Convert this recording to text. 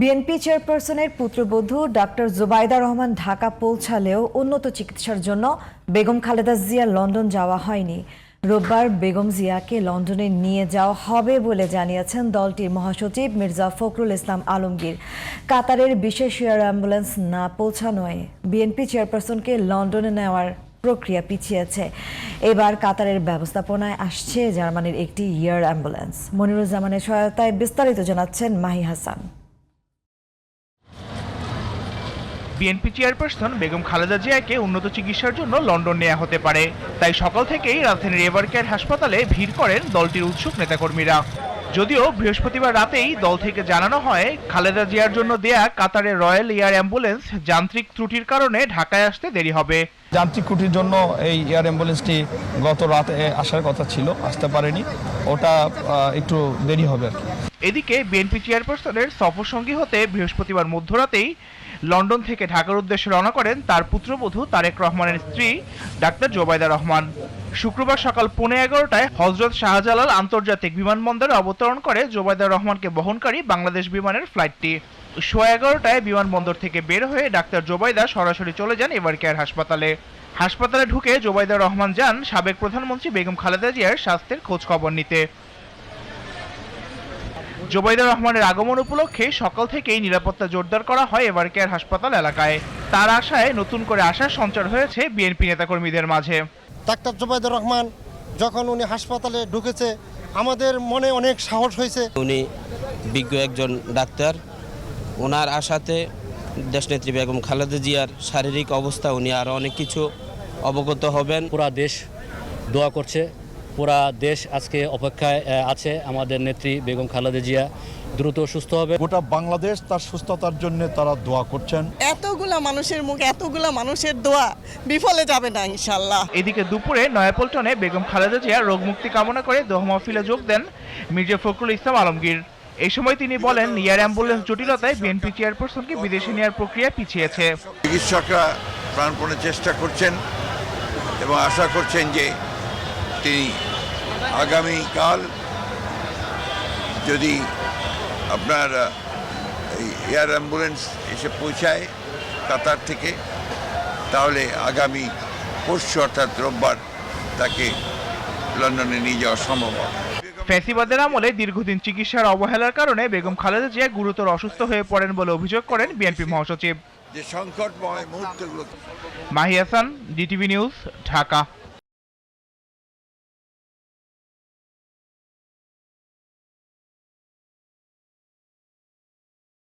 BNP চেয়ারপারসনের পুত্রবধূ doctor Zubaida Rahman Dhaka পৌঁছালেও উন্নত চিকিৎসার জন্য বেগম খালেদা জিয়া লন্ডন যাওয়া হয়নি। রোববার বেগম জিয়াকে লন্ডনে নিয়ে যাওয়া হবে বলে জানিয়েছেন দলটির মহাসচিব মির্জা ফখরুল ইসলাম আলমগীর। কাতারের বিশেষ এয়ার অ্যাম্বুলেন্স না পৌঁছানোয় বিএনপি চেয়ারপারসনকে লন্ডনে নেওয়ার প্রক্রিয়া পিছিয়েছে। এবার কাতারের ব্যবস্থাপনায় আসছে জার্মানির একটি এয়ার অ্যাম্বুলেন্স। মনিরুজ্জামানের সহায়তায় বিস্তারিত জানাচ্ছেন মাহি হাসান। বিএনপি চেয়ারপারসন বেগম খালেদা জিয়াকে উন্নত চিকিৎসার জন্য লন্ডন নেওয়া হতে পারে। তাই সকাল থেকেই রাজধানীর এভারকেয়ার হাসপাতালে ভিড় করেন দলটির উৎসুক নেতাকর্মীরা। যদিও বৃহস্পতিবার রাতেই দল থেকে জানানো হয় খালেদা জিয়ার জন্য দেয়া কাতারের রয়্যাল এয়ার অ্যাম্বুলেন্স যান্ত্রিক ত্রুটির কারণে ঢাকায় আসতে দেরি হবে। যান্ত্রিক ত্রুটির জন্য এই এয়ার অ্যাম্বুলেন্সটি গত রাতে আসার কথা ছিল আসতে পারেনি। ওটা একটু দেরি হবে আর কি। এদিকে বিএনপি চেয়ারপারসনের সফরসঙ্গী হতে বৃহস্পতিবার মধ্যরাতেই লন্ডন থেকে ঢাকার উদ্দেশ্যে রওনা করেন তার পুত্রবধূ তারেক রহমানের স্ত্রী ডাক্তার জোবাইদা রহমান। শুক্রবার সকাল পৌনে এগারোটায় হজরত শাহজালাল আন্তর্জাতিক বিমানবন্দরে অবতরণ করে জোবাইদা রহমানকে বহনকারী বাংলাদেশ বিমানের ফ্লাইটটি। সোয়া এগারোটায় বিমানবন্দর থেকে বের হয়ে ডাক্তার জোবাইদা সরাসরি চলে যান এভার কেয়ার হাসপাতালে। হাসপাতালে ঢুকে জোবাইদা রহমান যান সাবেক প্রধানমন্ত্রী বেগম খালেদা জিয়ার স্বাস্থ্যের খোঁজ খবর নিতে। জোবাইদা রহমানের আগমন উপলক্ষে সকাল থেকেই নিরাপত্তা জোরদার করা হয় এবার কেয়ার হাসপাতাল এলাকায়। তার আশায় নতুন করে আশার সঞ্চার হয়েছে বিএনপি নেতাকর্মীদের মাঝে। ডাক্তার জুবাইদুর রহমান যখন উনি হাসপাতালে ঢুকেছে আমাদের মনে অনেক সাহস হয়েছে। উনি বিজ্ঞ একজন ডাক্তার। ওনার আশাতে দেশনেত্রী বেগম খালেদা জিয়ার শারীরিক অবস্থা উনি আরও অনেক কিছু অবগত হবেন। পুরা দেশ দোয়া করছে। পুরা দেশ আজকে অপেক্ষায় আছে। আমাদের নেত্রী বেগম খালেদা জিয়া দ্রুত সুস্থ হবে। গোটা বাংলাদেশ তার সুস্থতার জন্য তারা দোয়া করছেন। এতগুলা মানুষের মুখ এতগুলা মানুষের দোয়া বিফলে যাবে না ইনশাল্লাহ এদিকে দুপুরে নয়াপল্টনে বেগম খালেদা জিয়া রোগমুক্তি কামনা করে দোয়া মাহফিলে যোগ দেন মির্জা ফখরুল ইসলাম আলমগীর। এই সময় তিনি বলেন এয়ার অ্যাম্বুলেন্স জটিলতায় বিএনপি চেয়ারপারসনকে বিদেশে নেওয়ার প্রক্রিয়া পিছিয়েছে। চিকিৎসকরা প্রাণপণে চেষ্টা করছেন এবং আশা করছেন যে তিনি আগামীকাল যদি আপনার এয়ার অ্যাম্বুলেন্স এসে পৌঁছায় কাতার থেকে তাহলে আগামী পরশু অর্থাৎ রোববার তাকে লন্ডনে নিয়ে যাওয়া সম্ভব হবে। ফ্যাসিবাদের আমলে দীর্ঘদিন চিকিৎসার অবহেলার কারণে বেগম খালেদা জিয়া গুরুতর অসুস্থ হয়ে পড়েন বলে অভিযোগ করেন বিএনপি মহাসচিব। যে সংকটময় মুহূর্তগুলো মাহি হাসান ডিটিভি নিউজ ঢাকা।